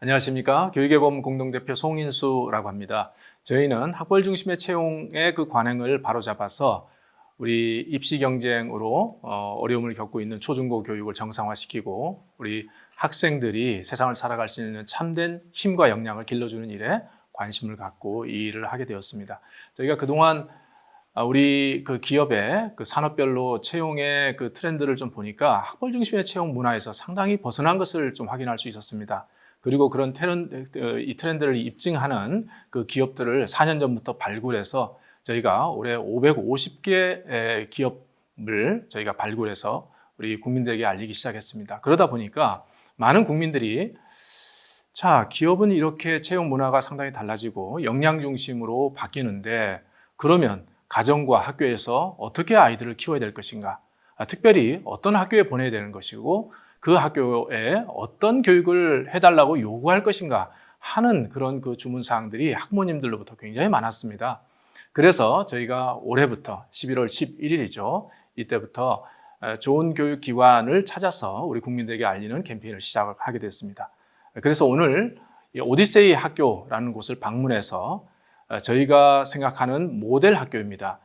안녕하십니까. 교육의범 공동대표 송인수라고 합니다. 저희는 학벌 중심의 채용의 그 관행을 바로잡아서 우리 입시 경쟁으로 어, 어려움을 겪고 있는 초중고 교육을 정상화시키고 우리 학생들이 세상을 살아갈 수 있는 참된 힘과 역량을 길러주는 일에 관심을 갖고 이 일을 하게 되었습니다. 저희가 그동안 아, 우리 그 기업의 그 산업별로 채용의 그 트렌드를 좀 보니까 학벌 중심의 채용 문화에서 상당히 벗어난 것을 좀 확인할 수 있었습니다. 그리고 그런 트렌드, 어, 이 트렌드를 입증하는 그 기업들을 4년 전부터 발굴해서 저희가 올해 550개 기업을 저희가 발굴해서 우리 국민들에게 알리기 시작했습니다. 그러다 보니까 많은 국민들이 자, 기업은 이렇게 채용 문화가 상당히 달라지고 역량 중심으로 바뀌는데 그러면 가정과 학교에서 어떻게 아이들을 키워야 될 것인가? 아, 특별히 어떤 학교에 보내야 되는 것이고 그 학교에 어떤 교육을 해달라고 요구할 것인가 하는 그런 그 주문 사항들이 학부모님들로부터 굉장히 많았습니다. 그래서 저희가 올해부터 11월 11일이죠. 이때부터 좋은 교육 기관을 찾아서 우리 국민들에게 알리는 캠페인을 시작하게 됐습니다. 그래서 오늘 이 오디세이 학교라는 곳을 방문해서 저희가 생각하는 모델 학교입니다.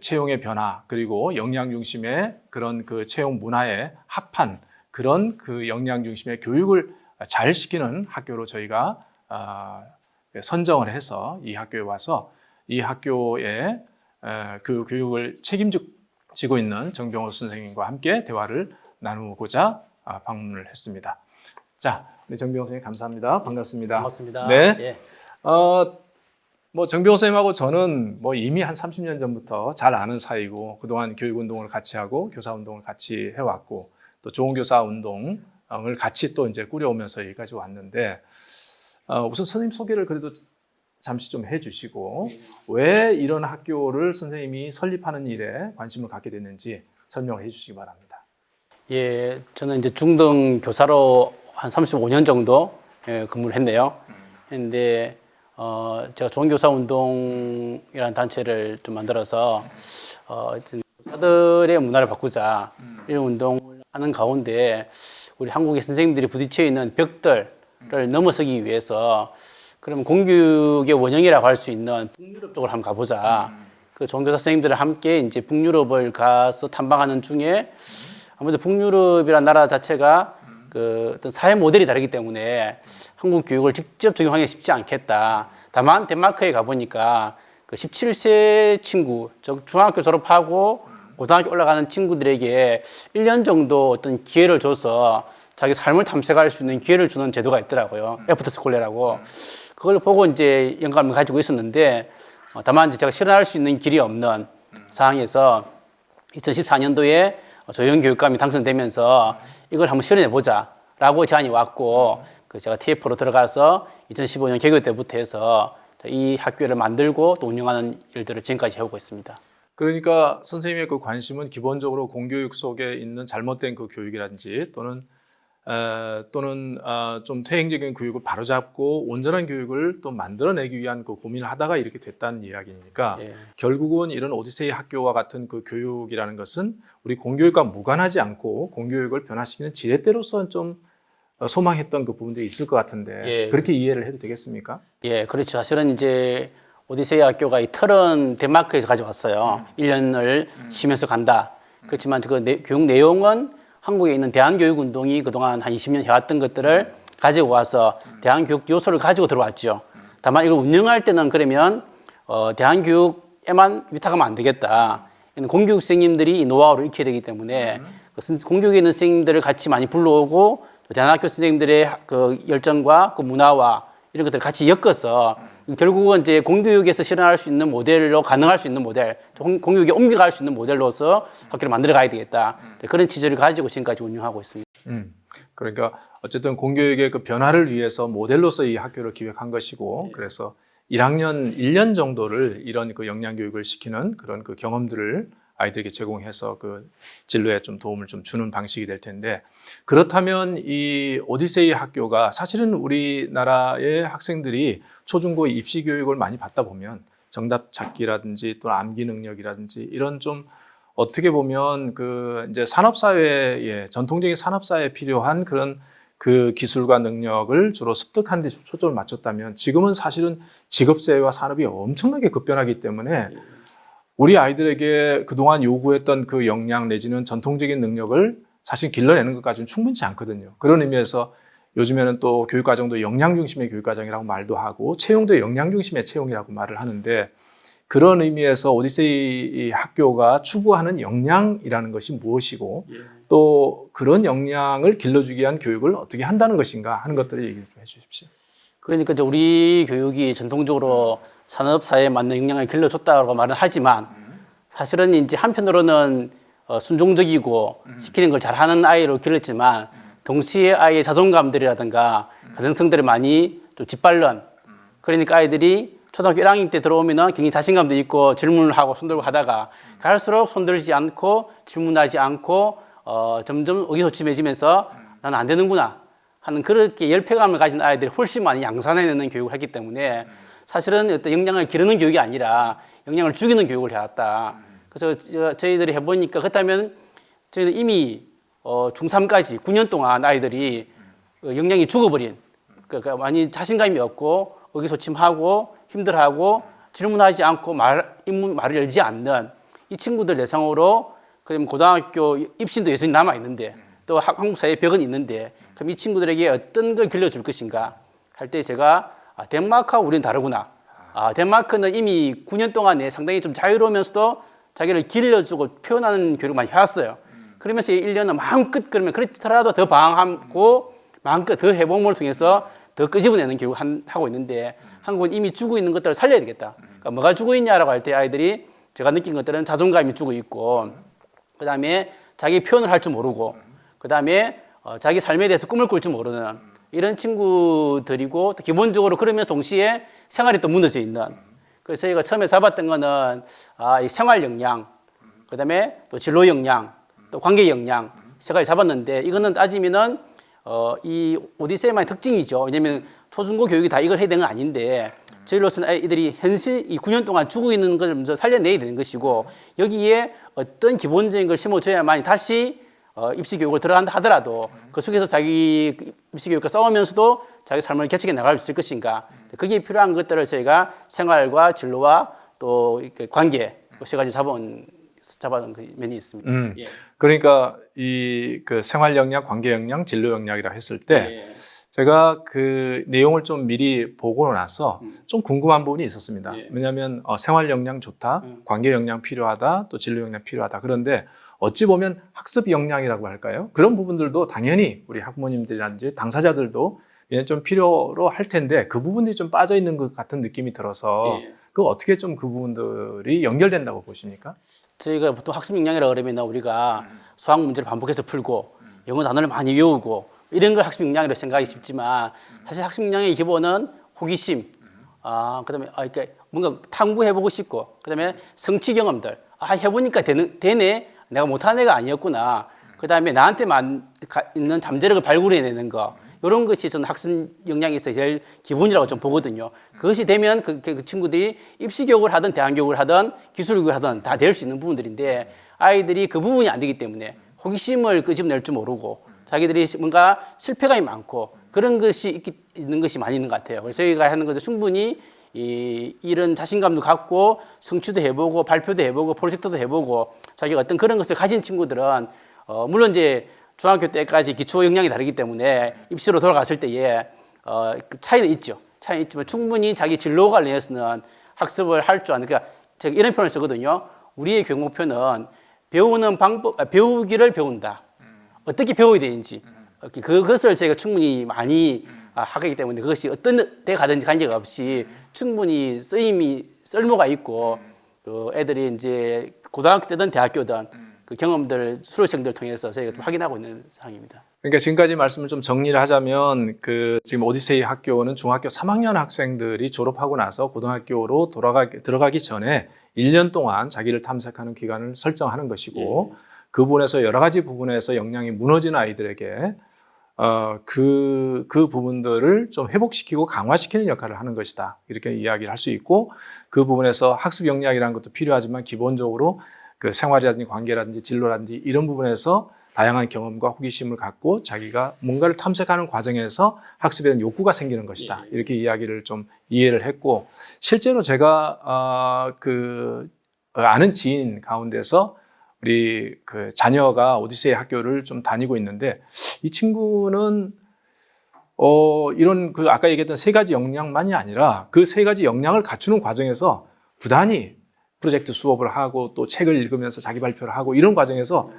채용의 변화 그리고 역량 중심의 그런 그 채용 문화에 합한 그런 그 역량 중심의 교육을 잘 시키는 학교로 저희가 아, 선정을 해서 이 학교에 와서 이 학교에 그 교육을 책임지고 있는 정병호 선생님과 함께 대화를 나누고자 아, 방문을 했습니다. 자, 우리 정병호 선생님 감사합니다. 반갑습니다. 반갑습니다. 네. 예. 어, 뭐 정병호 선생님하고 저는 뭐 이미 한 30년 전부터 잘 아는 사이고 그동안 교육 운동을 같이 하고 교사 운동을 같이 해왔고 또 좋은 교사 운동을 같이 또 이제 꾸려오면서 여기까지 왔는데 어, 우선 선생님 소개를 그래도 잠시 좀 해주시고 왜 이런 학교를 선생님이 설립하는 일에 관심을 갖게 됐는지 설명을 해주시기 바랍니다. 예, 저는 이제 중등 교사로 한 35년 정도 예, 근무를 했네요. 했는데 어, 제가 좋은 교사 운동이라는 단체를 좀 만들어서 어, 교사들의 문화를 바꾸자 이런 운동을 하는 가운데 우리 한국의 선생님들이 부딪혀 있는 벽들을 넘어서기 위해서 그러면 공교육의 원형이라고 할 수 있는 북유럽 쪽으로 한번 가보자. 그 종교사 선생님들과 함께 이제 북유럽을 가서 탐방하는 중에 아무래도 북유럽이라는 나라 자체가 그 어떤 사회 모델이 다르기 때문에 한국 교육을 직접 적용하기 쉽지 않겠다. 다만 덴마크에 가보니까 그 17세 친구, 즉 중학교 졸업하고 고등학교 올라가는 친구들에게 1년 정도 어떤 기회를 줘서 자기 삶을 탐색할 수 있는 기회를 주는 제도가 있더라고요. 애프터 스콜레라고. 그걸 보고 이제 영감을 가지고 있었는데 어, 다만 이제 제가 실현할 수 있는 길이 없는 상황에서 2014년도에 조영 교육감이 당선되면서 이걸 한번 실현해 보자라고 제안이 왔고 그 제가 TF로 들어가서 2015년 개교 때부터 해서 이 학교를 만들고 또 운영하는 일들을 지금까지 해오고 있습니다. 그러니까 선생님의 그 관심은 기본적으로 공교육 속에 있는 잘못된 그 교육이라든지 또는 에, 또는 아, 좀 퇴행적인 교육을 바로잡고 온전한 교육을 또 만들어내기 위한 그 고민을 하다가 이렇게 됐다는 이야기니까 예. 결국은 이런 오디세이 학교와 같은 그 교육이라는 것은 우리 공교육과 무관하지 않고 공교육을 변화시키는 지렛대로서 좀 어, 소망했던 그 부분들이 있을 것 같은데 예. 그렇게 이해를 해도 되겠습니까? 예, 그렇죠. 사실은 이제 오디세이 학교가 이 틀은 덴마크에서 가져왔어요. 1년을 쉬면서 간다. 그렇지만 그 내- 교육 내용은 한국에 있는 대한교육운동이 그동안 한 20년 해왔던 것들을 가지고 와서 대한교육 요소를 가지고 들어왔죠. 다만 이걸 운영할 때는 그러면 어, 대한교육에만 위탁하면 안 되겠다. 공교육 선생님들이 이 노하우를 익혀야 되기 때문에 그 선- 공교육에 있는 선생님들을 같이 많이 불러오고 또 대안학교 선생님들의 그 열정과 그 문화와 이런 것들을 같이 엮어서 결국은 이제 공교육에서 실현할 수 있는 모델로 가능할 수 있는 모델, 공- 공교육에 옮겨갈 수 있는 모델로서 학교를 만들어 가야 되겠다. 그런 취지를 가지고 지금까지 운영하고 있습니다. 음, 그러니까 어쨌든 공교육의 그 변화를 위해서 모델로서 이 학교를 기획한 것이고 그래서 1학년 1년 정도를 이런 그 역량 교육을 시키는 그런 그 경험들을 아이들에게 제공해서 그 진로에 좀 도움을 좀 주는 방식이 될 텐데 그렇다면 이 오디세이 학교가 사실은 우리나라의 학생들이 초중고 입시 교육을 많이 받다 보면 정답 찾기라든지 또 암기 능력이라든지 이런 좀 어떻게 보면 그 이제 산업 사회에 전통적인 산업 사회에 필요한 그런 그 기술과 능력을 주로 습득하는 데 초점을 맞췄다면 지금은 사실은 직업세와 산업이 엄청나게 급변하기 때문에 우리 아이들에게 그동안 요구했던 그 역량 내지는 전통적인 능력을 사실 길러내는 것까지는 충분치 않거든요. 그런 의미에서 요즘에는 또 교육과정도 역량 중심의 교육과정이라고 말도 하고 채용도 역량 중심의 채용이라고 말을 하는데 그런 의미에서 오디세이 학교가 추구하는 역량이라는 것이 무엇이고 또 그런 역량을 길러주기 위한 교육을 어떻게 한다는 것인가 하는 것들을 얘기를 좀 해주십시오. 그러니까 이제 우리 교육이 전통적으로 산업사회에 맞는 역량을 길러줬다고 말은 하지만 사실은 이제 한편으로는 어, 순종적이고 시키는 걸 잘하는 아이로 길렀지만 동시에 아이의 자존감들이라든가 가능성들이 많이 좀 짓밟는 그러니까 아이들이 초등학교 1학년 때 들어오면은 굉장히 자신감도 있고 질문을 하고 손들고 하다가 갈수록 손들지 않고 질문하지 않고 어, 점점 의기소침해지면서 나는 안 되는구나 하는 그렇게 열패감을 가진 아이들이 훨씬 많이 양산해내는 교육을 했기 때문에 사실은 어떤 역량을 기르는 교육이 아니라 역량을 죽이는 교육을 해왔다. 그래서 저- 저희들이 해보니까 그렇다면 저희는 이미 어, 중3까지 9년 동안 아이들이 어, 역량이 죽어버린 그러니까 많이 자신감이 없고 의기소침하고 힘들어하고 질문하지 않고 말 입문 말을 열지 않는 이 친구들 대상으로 그럼 고등학교 입신도 여전히 남아 있는데 또 학- 한국 사회에 벽은 있는데 그럼 이 친구들에게 어떤 걸 길러줄 것인가 할 때 제가 아, 덴마크하고 우리는 다르구나. 아, 덴마크는 이미 9년 동안에 상당히 좀 자유로우면서도 자기를 길러주고 표현하는 교육을 많이 해왔어요. 그러면서 1년은 마음껏 그러면 그렇더라도 더 방황하고 마음껏 더 해봄을 통해서 더 끄집어내는 교육을 한- 하고 있는데 한국은 이미 주고 있는 것들을 살려야 되겠다. 그러니까 뭐가 주고 있냐라고 할 때 아이들이 제가 느낀 것들은 자존감이 주고 있고 그 다음에 자기 표현을 할 줄 모르고 그 다음에 어, 자기 삶에 대해서 꿈을 꿀 줄 모르는 이런 친구들이고 또 기본적으로 그러면서 동시에 생활이 또 무너져 있는 그래서 저희가 처음에 잡았던 거는 아, 이 생활 역량 그 다음에 또 진로 역량 또 관계 역량 세 가지 잡았는데 이거는 따지면은 어, 이 오디세이만의 특징이죠. 왜냐하면 초중고 교육이 다 이걸 해야 되는 건 아닌데 저희로서는 아이들이 현실 이 9년 동안 주고 있는 것을 먼저 살려내야 되는 것이고 여기에 어떤 기본적인 걸 심어줘야만 다시 어, 입시 교육을 들어간다 하더라도 그 속에서 자기 입시 교육과 싸우면서도 자기 삶을 개척해 나갈 수 있을 것인가 그게 필요한 것들을 저희가 생활과 진로와 또 이렇게 관계 세 가지 잡아온 잡아온 그 면이 있습니다. 음, 예. 그러니까 이 그 생활 역량, 관계 역량, 진로 역량이라 했을 때 예. 제가 그 내용을 좀 미리 보고 나서 음. 좀 궁금한 부분이 있었습니다. 예. 왜냐하면 어, 생활 역량 좋다, 음. 관계 역량 필요하다, 또 진로 역량 필요하다. 그런데 어찌 보면 학습 역량이라고 할까요? 그런 부분들도 당연히 우리 학부모님들이라든지 당사자들도 좀 필요로 할 텐데 그 부분들이 좀 빠져 있는 것 같은 느낌이 들어서 예. 그 어떻게 좀 그 부분들이 연결된다고 보십니까? 저희가 보통 학습 역량이라 그러면 우리가 수학 문제를 반복해서 풀고 영어 단어를 많이 외우고 이런 걸 학습 역량이라고 생각하기 쉽지만 사실 학습 역량의 기본은 호기심, 아 그다음에 아 이렇게 뭔가 탐구해보고 싶고 그다음에 성취 경험들, 아 해보니까 되는 되네, 내가 못하는 애가 아니었구나. 그 다음에 나한테만 가- 있는 잠재력을 발굴해내는 거. 이런 것이 저는 학습 역량에 있어 제일 기본이라고 좀 보거든요. 그것이 되면 그, 그 친구들이 입시 교육을 하든 대학 교육을 하든 기술 교육을 하든 다 될 수 있는 부분들인데 아이들이 그 부분이 안 되기 때문에 호기심을 끄집어낼 줄 모르고 자기들이 뭔가 실패감이 많고 그런 것이 있기, 있는 것이 많이 있는 것 같아요. 그래서 저희가 하는 것은 충분히 이, 이런 자신감도 갖고 성취도 해보고 발표도 해보고 프로젝트도 해보고 자기가 어떤 그런 것을 가진 친구들은 어, 물론 이제 중학교 때까지 기초 역량이 다르기 때문에 입시로 돌아갔을 때에 어, 그 차이는 있죠. 차이는 있지만 충분히 자기 진로 관련해서는 학습을 할 줄 아는 그러니까 제가 이런 표현을 쓰거든요. 우리의 교육 목표는 배우는 방법, 아, 배우기를 배운다. 어떻게 배워야 되는지 이렇게 그것을 제가 충분히 많이 아, 하기 때문에 그것이 어떤 데 가든지 관계가 없이 충분히 쓰임이 쓸모가 있고 또 애들이 이제 고등학교 때든 대학교든 그 경험들 수료생들 통해서 저희가 좀 확인하고 있는 상황입니다. 그러니까 지금까지 말씀을 좀 정리를 하자면 그 지금 오디세이 학교는 중학교 3학년 학생들이 졸업하고 나서 고등학교로 돌아가 들어가기 전에 1년 동안 자기를 탐색하는 기간을 설정하는 것이고 그 부분에서 여러 가지 부분에서 역량이 무너진 아이들에게 어, 그, 그 부분들을 좀 회복시키고 강화시키는 역할을 하는 것이다. 이렇게 이야기를 할 수 있고 그 부분에서 학습 역량이라는 것도 필요하지만 기본적으로 그 생활이라든지 관계라든지 진로라든지 이런 부분에서 다양한 경험과 호기심을 갖고 자기가 뭔가를 탐색하는 과정에서 학습에 대한 욕구가 생기는 것이다. 예. 이렇게 이야기를 좀 이해를 했고 실제로 제가 어, 그 어, 아는 지인 가운데서 우리 그 자녀가 오디세이 학교를 좀 다니고 있는데 이 친구는 어 이런 그 아까 얘기했던 세 가지 역량만이 아니라 그 세 가지 역량을 갖추는 과정에서 부단히 프로젝트 수업을 하고 또 책을 읽으면서 자기 발표를 하고 이런 과정에서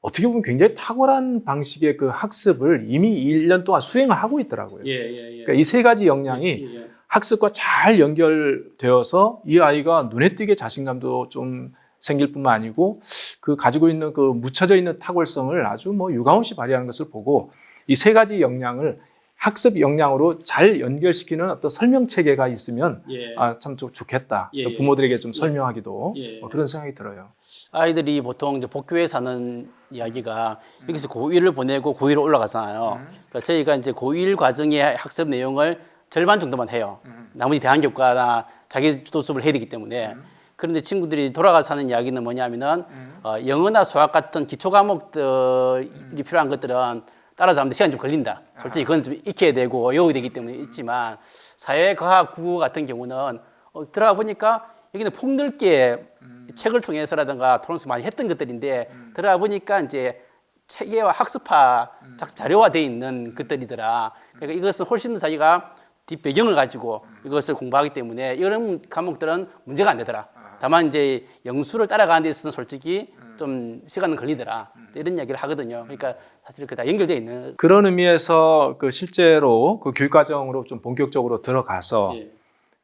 어떻게 보면 굉장히 탁월한 방식의 그 학습을 이미 1년 동안 수행을 하고 있더라고요. 예, 예, 예. 그러니까 이 세 가지 역량이 예. 학습과 잘 연결되어서 이 아이가 눈에 띄게 자신감도 좀 생길 뿐만 아니고 그 가지고 있는 그 묻혀져 있는 탁월성을 아주 뭐 유감없이 발휘하는 것을 보고 이 세 가지 역량을 학습 역량으로 잘 연결시키는 어떤 설명 체계가 있으면 예. 아 참 좋겠다. 예, 또 예. 부모들에게 좀 설명하기도 예. 뭐 그런 생각이 들어요. 아이들이 보통 이제 복교에 사는 이야기가 여기서 고1을 보내고 고1로 올라가잖아요. 그러니까 저희가 이제 고1 과정의 학습 내용을 절반 정도만 해요. 나머지 대안교과나 자기 주도 수업을 해야 되기 때문에. 그런데 친구들이 돌아가서 하는 이야기는 뭐냐면은 어, 영어나 수학 같은 기초 과목들이 필요한 것들은 따라잡는데 시간이 좀 걸린다. 솔직히 그건 좀 익혀야 되고 외워야 되기 때문에 있지만 사회과학, 국어 같은 경우는 어, 들어가 보니까 여기는 폭넓게 책을 통해서라든가 토론스 많이 했던 것들인데 들어가 보니까 이제 체계와 학습화 작- 자료화돼 있는 것들이더라. 그러니까 이것은 훨씬 더 자기가 뒷배경을 가지고 이것을 공부하기 때문에 이런 과목들은 문제가 안 되더라. 다만 이제 영수를 따라가는 데 있어서는 솔직히 좀 시간은 걸리더라. 이런 이야기를 하거든요. 그러니까 사실 그다 연결돼 있는. 그런 의미에서 그 실제로 그 교육 과정으로 좀 본격적으로 들어가서 예.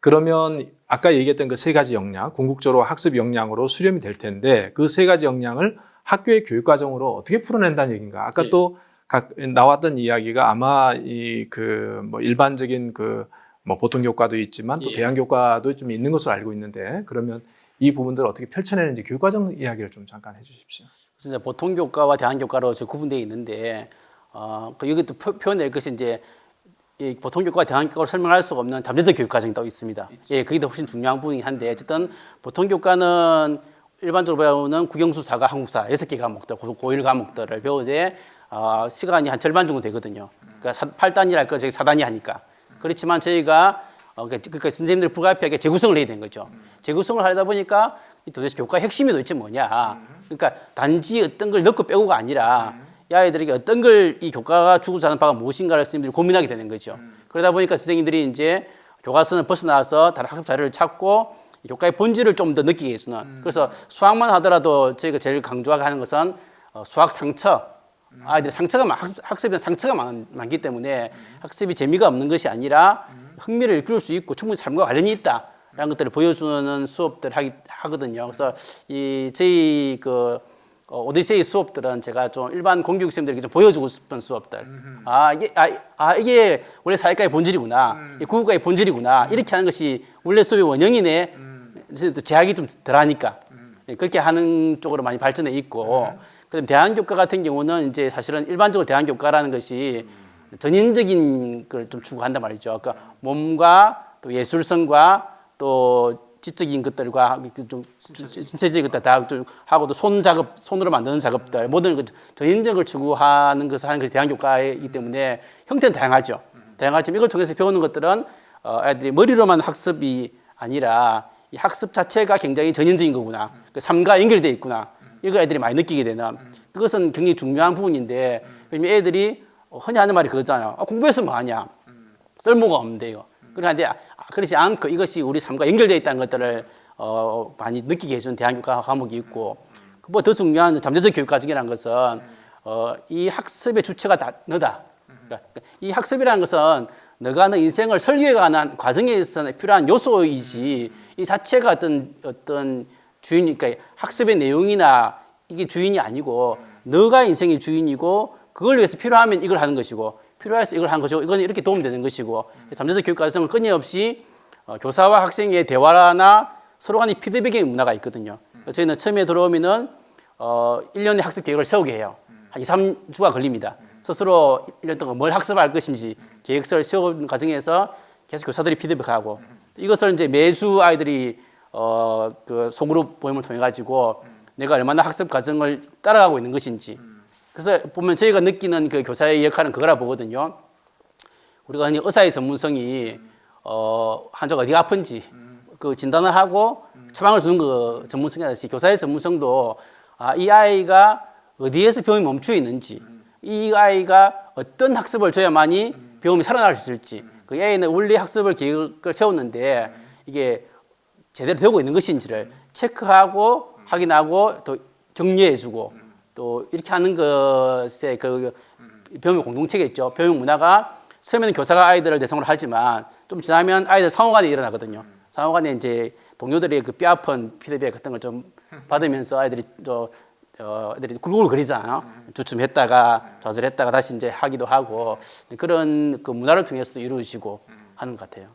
그러면 아까 얘기했던 그 세 가지 역량, 궁극적으로 학습 역량으로 수렴이 될 텐데 그 세 가지 역량을 학교의 교육 과정으로 어떻게 풀어낸다는 얘기인가? 아까 예. 또 각, 나왔던 이야기가 아마 이 그 뭐 일반적인 그 뭐 보통 교과도 있지만 또 예. 대안 교과도 좀 있는 것으로 알고 있는데 그러면 이 부분들을 어떻게 펼쳐내는지 교육 과정 이야기를 좀 잠깐 해주십시오. 진짜 보통 교과와 대안 교과로 저 구분되어 있는데 어, 그 여기 또 표, 표현될 것이 이제 이 보통 교과, 대안 교과로 설명할 수가 없는 잠재적 교육 과정이 또 있습니다. 예, 그게 더 훨씬 중요한 부분이긴 한데 어쨌든 보통 교과는 일반적으로 배우는 국영수 사가 한국사 여섯 개 과목들, 고- 고일 과목들을 배우되 어, 시간이 한 절반 정도 되거든요. 그러니까 사, 8단이랄 거 저희 4단이 하니까. 그렇지만 저희가 어, 그러니까 그러니까 선생님들 불가피하게 재구성을 해야 되는 거죠. 재구성을 하다 보니까 이 도대체 교과 핵심이 도대체 뭐냐. 그러니까 단지 어떤 걸 넣고 빼고가 아니라 이 아이들에게 어떤 걸 이 교과가 주고자 하는 바가 무엇인가를 선생님들이 고민하게 되는 거죠. 그러다 보니까 선생님들이 이제 교과서는 벗어나서 다른 학습 자료를 찾고 이 교과의 본질을 좀 더 느끼게 해주는. 그래서 수학만 하더라도 저희가 제일 강조하게 하는 것은 어, 수학 상처. 아이들 상처가 많- 학습, 학습에 상처가 많, 많기 때문에 학습이 재미가 없는 것이 아니라 흥미를 이끌 수 있고 충분히 삶과 관련이 있다 라는 것들을 보여주는 수업들 하기, 하거든요. 그래서 이 저희 그 어, 오디세이 수업들은 제가 좀 일반 공교육생들에게 좀 보여주고 싶은 수업들. 아 이게 아, 아 이게 원래 사회과의 본질이구나. 이 국어과의 본질이구나. 이렇게 하는 것이 원래 수업의 원형이네. 그래서 또 제약이 좀 덜하니까 예, 그렇게 하는 쪽으로 많이 발전해 있고. 그다음 대안교과 같은 경우는 이제 사실은 일반적으로 대안교과라는 것이 전인적인 걸 좀 추구한단 말이죠. 그러니까 몸과 또 예술성과 또 지적인 것들과 그좀 신체적인 것들 다좀 하고 또 손 작업 손으로 만드는 작업들 모든 그 전인적을 추구하는 것을 하는 것이 대안교과이기 때문에 형태는 다양하죠. 다양하지만 이걸 통해서 배우는 것들은 어, 아이들이 머리로만 학습이 아니라 이 학습 자체가 굉장히 전인적인 거구나. 그 삶과 연결돼 있구나. 이걸 애들이 많이 느끼게 되는 그것은 굉장히 중요한 부분인데 왜냐면 애들이 어, 흔히 하는 말이 그거잖아요. 아, 공부해서 뭐 하냐. 쓸모가 없는데요. 그런데 아, 그렇지 않고 이것이 우리 삶과 연결되어 있다는 것들을 어, 많이 느끼게 해준 대한교과 과목이 있고 그보다 더 중요한 잠재적 교육 과정이라는 것은 어, 이 학습의 주체가 다 너다. 그러니까 이 학습이라는 것은 너가 너 인생을 설계해가는 과정에 있어서 필요한 요소이지 이 자체가 어떤 어떤 주인 그러니까 학습의 내용이나 이게 주인이 아니고 너가 인생의 주인이고 그걸 위해서 필요하면 이걸 하는 것이고 필요해서 이걸 하는 것이고 이건 이렇게 도움되는 것이고 잠재적 교육 과정은 끊임없이 어, 교사와 학생의 대화나 서로 간의 피드백의 문화가 있거든요. 저희는 처음에 들어오면은 어, 1년의 학습 계획을 세우게 해요. 한 2, 3주가 걸립니다. 스스로 1년 동안 뭘 학습할 것인지 계획서를 세우는 과정에서 계속 교사들이 피드백하고 이것을 이제 매주 아이들이 어, 그 소그룹 모임을 통해 가지고 내가 얼마나 학습 과정을 따라가고 있는 것인지 그래서 보면 저희가 느끼는 그 교사의 역할은 그거라 보거든요. 우리가 흔히 의사의 전문성이 어, 환자가 어디가 아픈지 그 진단을 하고 처방을 주는 거 전문성이라듯이 교사의 전문성도 아, 이 아이가 어디에서 병이 멈추어 있는지 이 아이가 어떤 학습을 줘야만이 병이 살아날 수 있을지 그 아이는 원리 학습을 계획을 세웠는데 이게 제대로 되고 있는 것인지를 체크하고 확인하고 또 격려해주고 또 이렇게 하는 것에 그 병역 공동체겠죠. 병역 문화가 처음에는 교사가 아이들을 대상으로 하지만 좀 지나면 아이들 상호간에 일어나거든요. 상호간에 이제 동료들의 그 뼈아픈 피드백 같은 걸 좀 받으면서 아이들이 저, 저 애들이 굴굴 거리잖아요. 주춤했다가 좌절했다가 다시 이제 하기도 하고 그런 그 문화를 통해서도 이루어지고 하는 것 같아요.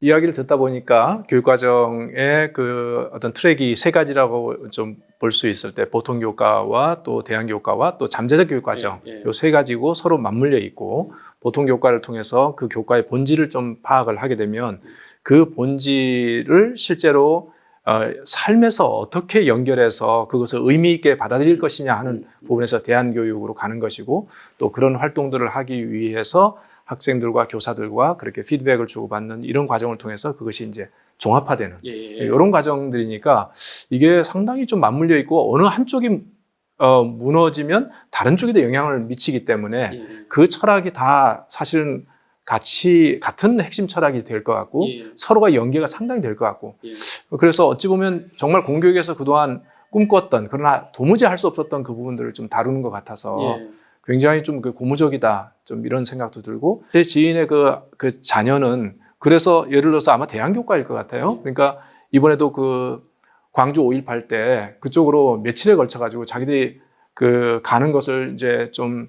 이야기를 듣다 보니까 교육과정의 그 어떤 트랙이 세 가지라고 좀 볼 수 있을 때 보통 교과와 또 대안 교과와 또 잠재적 교육 과정 예, 예. 요세 가지고 서로 맞물려 있고 보통 교과를 통해서 그 교과의 본질을 좀 파악을 하게 되면 그 본질을 실제로 어, 삶에서 어떻게 연결해서 그것을 의미 있게 받아들일 것이냐 하는 부분에서 대안 교육으로 가는 것이고 또 그런 활동들을 하기 위해서 학생들과 교사들과 그렇게 피드백을 주고받는 이런 과정을 통해서 그것이 이제 종합화되는 예, 이런 과정들이니까 이게 상당히 좀 맞물려 있고 어느 한쪽이 어, 무너지면 다른 쪽에도 영향을 미치기 때문에 예. 그 철학이 다 사실은 같이 같은 핵심 철학이 될 것 같고 예. 서로가 연계가 상당히 될 것 같고 예. 그래서 어찌 보면 정말 공교육에서 그동안 꿈꿨던 그러나 도무지 할 수 없었던 그 부분들을 좀 다루는 것 같아서 예. 굉장히 좀 그 고무적이다 좀 이런 생각도 들고 제 지인의 그, 그 자녀는 그래서 예를 들어서 아마 대안교과일 것 같아요. 그러니까 이번에도 그 광주 5.18 때 그쪽으로 며칠에 걸쳐 가지고 자기들이 그 가는 것을 이제 좀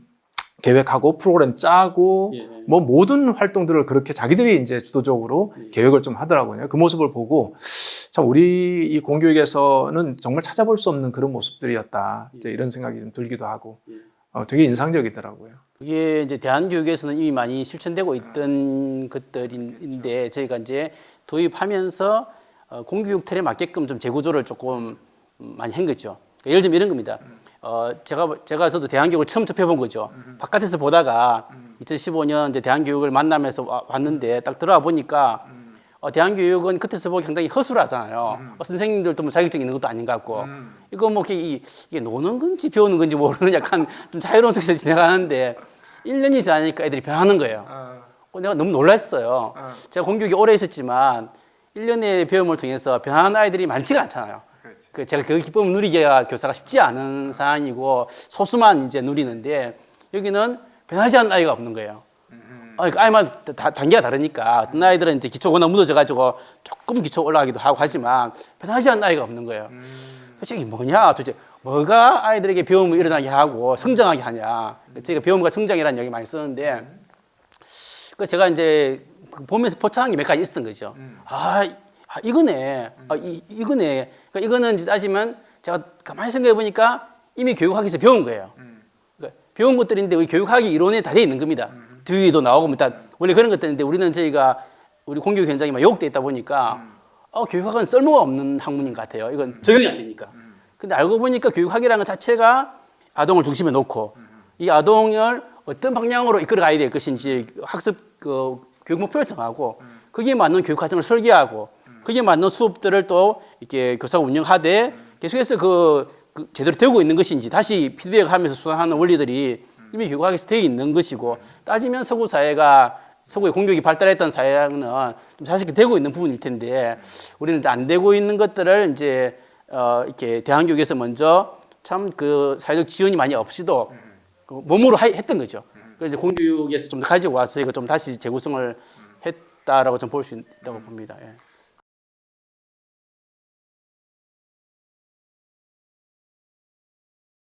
계획하고 프로그램 짜고 예. 뭐 모든 활동들을 그렇게 자기들이 이제 주도적으로 계획을 좀 하더라고요. 그 모습을 보고 참 우리 이 공교육에서는 정말 찾아볼 수 없는 그런 모습들이었다. 이제 이런 생각이 좀 들기도 하고 어, 되게 인상적이더라고요. 이게 이제 대한교육에서는 이미 많이 실천되고 있던 것들인데 저희가 이제 도입하면서 어, 공교육 틀에 맞게끔 좀 재구조를 조금 많이 한 거죠. 그러니까 예를 들면 이런 겁니다. 어, 제가 제가 저도 대한교육을 처음 접해본 거죠. 바깥에서 보다가 2015년 이제 대한교육을 만나면서 와- 왔는데 딱 들어와 보니까 어, 대한교육은 끝에서 보기 상당히 허술하잖아요. 어, 선생님들도 뭐 자격증 있는 것도 아닌 것 같고 이거 뭐 이게, 이- 이게 노는 건지 배우는 건지 모르는 약간 좀 자유로운 속에서 지나가는데 1년이 지나니까 애들이 변하는 거예요. 어, 내가 너무 놀랐어요. 제가 공교육에 오래 있었지만 1년의 배움을 통해서 변하는 아이들이 많지가 않잖아요. 그 제가 그 기쁨을 누리기가 교사가 쉽지 않은 상황이고 소수만 이제 누리는데 여기는 변하지 않는 아이가 없는 거예요. 아이마다 다- 단계가 다르니까 어떤 아이들은 이제 기초가 워낙 무너져가지고 조금 기초 올라가기도 하고 하지만 변하지 않는 아이가 없는 거예요. 솔직히 뭐냐 도대체 뭐가 아이들에게 배움을 일어나게 하고 성장하게 하냐. 제가 배움과 성장이라는 얘기 많이 쓰는데 그 제가 이제 그 보면서 포착한 게 몇 가지 있었던 거죠. 아, 이- 아, 이거네. 아, 이, 이거네. 그러니까 이거는 따지면 제가 가만히 생각해 보니까 이미 교육학에서 배운 거예요. 그러니까 배운 것들인데 우리 교육학이 이론에 다 돼 있는 겁니다. 뒤도 나오고 일단 원래 그런 것들인데 우리는 저희가 우리 공교육 현장이 막 요구돼 있다 보니까 어, 교육학은 쓸모가 없는 학문인 것 같아요. 이건 적용이 안 되니까. 근데 알고 보니까 교육학이라는 것 자체가 아동을 중심에 놓고 이 아동을 어떤 방향으로 이끌어 가야 될 것인지 학습 그 교육 목표를 정하고 거기에 맞는 교육 과정을 설계하고 거기에 맞는 수업들을 또 이렇게 교사가 운영하되 계속해서 그, 그 제대로 되고 있는 것인지 다시 피드백하면서 수행하는 원리들이 이미 교육학에서 되어 있는 것이고 따지면 서구 사회가 서구의 공격이 발달했던 사회는 좀 자식이 되고 있는 부분일 텐데 우리는 이제 안 되고 있는 것들을 이제 어 이렇게 대한교육에서 먼저 참 그 사회적 지원이 많이 없이도 그 몸으로 하- 했던 거죠. 그래서 이제 공교육에서 좀더 가지고 와서 이거 좀 다시 재구성을 했다라고 좀 볼 수 있다고 봅니다. 예.